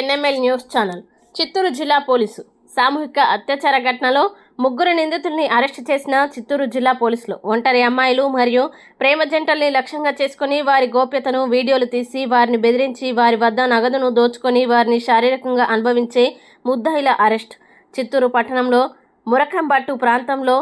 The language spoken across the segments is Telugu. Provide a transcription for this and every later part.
NML news channel. చిత్తూరు జిల్లా పోలీసు. సామూహిక అత్యాచార ఘటనలో ముగ్గురు నిందితుల్ని అరెస్టు చేసిన చిత్తూరు జిల్లా పోలీసులు. ఒంటరి అమ్మాయిలు మరియు ప్రేమ జంటల్ని లక్ష్యంగా చేసుకుని వారి గోప్యతను వీడియోలు తీసి వారిని బెదిరించి వారి వద్ద నగదును దోచుకొని వారిని శారీరకంగా అనుభవించే ముద్దాయిల అరెస్ట్. చిత్తూరు పట్టణంలో మురకంబట్టు ప్రాంతంలో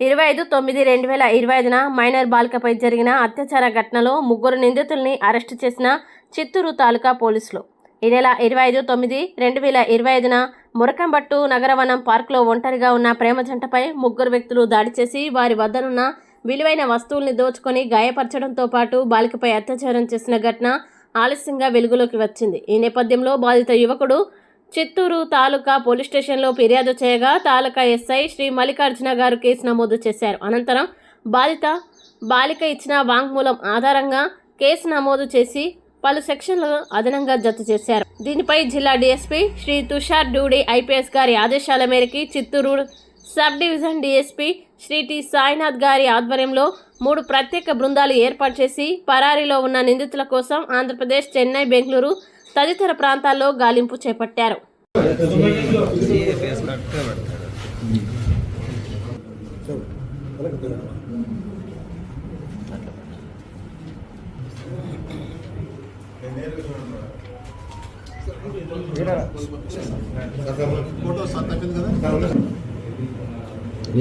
ఇరవై ఐదు తొమ్మిది రెండు వేల ఇరవై ఐదున మైనర్ బాలికపై జరిగిన అత్యాచార ఘటనలో ముగ్గురు నిందితుల్ని అరెస్టు చేసిన చిత్తూరు తాలూకా పోలీసులు. ఈ నెల ఇరవై ఐదు తొమ్మిది రెండు వేల ఇరవై ఐదున మురకంబట్టు నగరవనం పార్కులో ఒంటరిగా ఉన్న ప్రేమ జంటపై ముగ్గురు వ్యక్తులు దాడి చేసి వారి వద్దనున్న విలువైన వస్తువుల్ని దోచుకొని గాయపరచడంతో పాటు బాలికపై అత్యాచారం చేసిన ఘటన ఆలస్యంగా వెలుగులోకి వచ్చింది. ఈ నేపథ్యంలో బాధిత యువకుడు చిత్తూరు తాలూకా పోలీస్ స్టేషన్లో ఫిర్యాదు చేయగా తాలూకా ఎస్ఐ శ్రీ మల్లికార్జున గారు కేసు నమోదు చేశారు. అనంతరం బాధిత బాలిక ఇచ్చిన వాంగ్మూలం ఆధారంగా కేసు నమోదు చేసి పలు సెక్షన్లు అదనంగా జత చేశారు. దీనిపై జిల్లా డీఎస్పీ శ్రీ తుషార్ డూడి ఐపీఎస్ గారి ఆదేశాల మేరకు Chittoor sub division DSP Shri T Sainath గారి ఆధ్వర్యంలో మూడు ప్రత్యేక బృందాలు ఏర్పాటు చేసి పరారీలో ఉన్న నిందితుల కోసం ఆంధ్రప్రదేశ్ చెన్నై బెంగళూరు తదితర ప్రాంతాల్లో గాలింపు చేపట్టారు.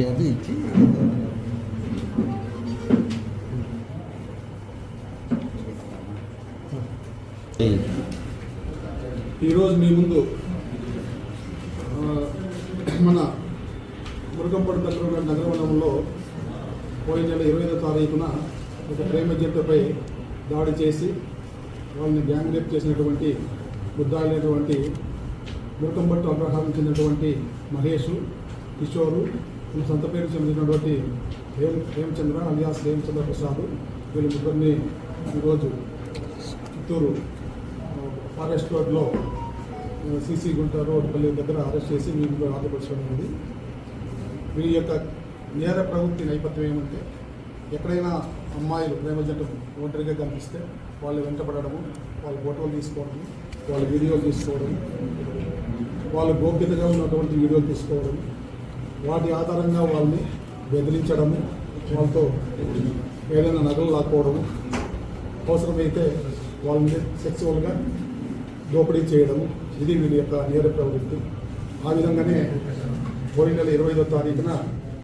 అది ఇచ్చి ఈరోజు మీ ముందు మన మురుగంపడి దగ్గర నగరవనంలో పోయిన నెల ఇరవై ఐదో తారీఖున ఒక ప్రేమ జంటపై దాడి చేసి వాళ్ళని గ్యాంగ్ రేప్ చేసినటువంటి ముద్దాయినటువంటి మురకంపట్టు అగ్రహారం చెందినటువంటి మహేష్ కిషోరు వీళ్ళ సొంత పేరు చెందినటువంటి హేమ్ హేమచంద్ర అలియాస్ హేమచంద్ర ప్రసాద్ వీళ్ళ ముగ్గురిని ఈరోజు చిత్తూరు ఫారెస్ట్ రోడ్లో సీసీ గుంట రోడ్పల్లి దగ్గర అరెస్ట్ చేసి వీళ్ళు ఆంధ్రప్రదేశ్లో ఉంది వీరి యొక్క నేర ప్రవృత్తి నేపథ్యం ఏమంటే ఎక్కడైనా అమ్మాయిలు ప్రేమ జంట ఒంటరిగా కనిపిస్తే వాళ్ళు వెంటపడము వాళ్ళ ఫోటోలు తీసుకోవడం వాళ్ళ వీడియోలు తీసుకోవడం వాళ్ళ గోప్యతగా ఉన్నటువంటి వీడియోలు తీసుకోవడం వాటి ఆధారంగా వాళ్ళని బెదిరించడము వాళ్ళతో ఏదైనా నగలు లాక్కోవడము అవసరమైతే వాళ్ళని సెక్సువల్గా దోపిడీ చేయడము ఇది వీరి యొక్క నేర ప్రవృత్తి. ఆ విధంగానే పోయిన నెల ఇరవై ఐదో తారీఖున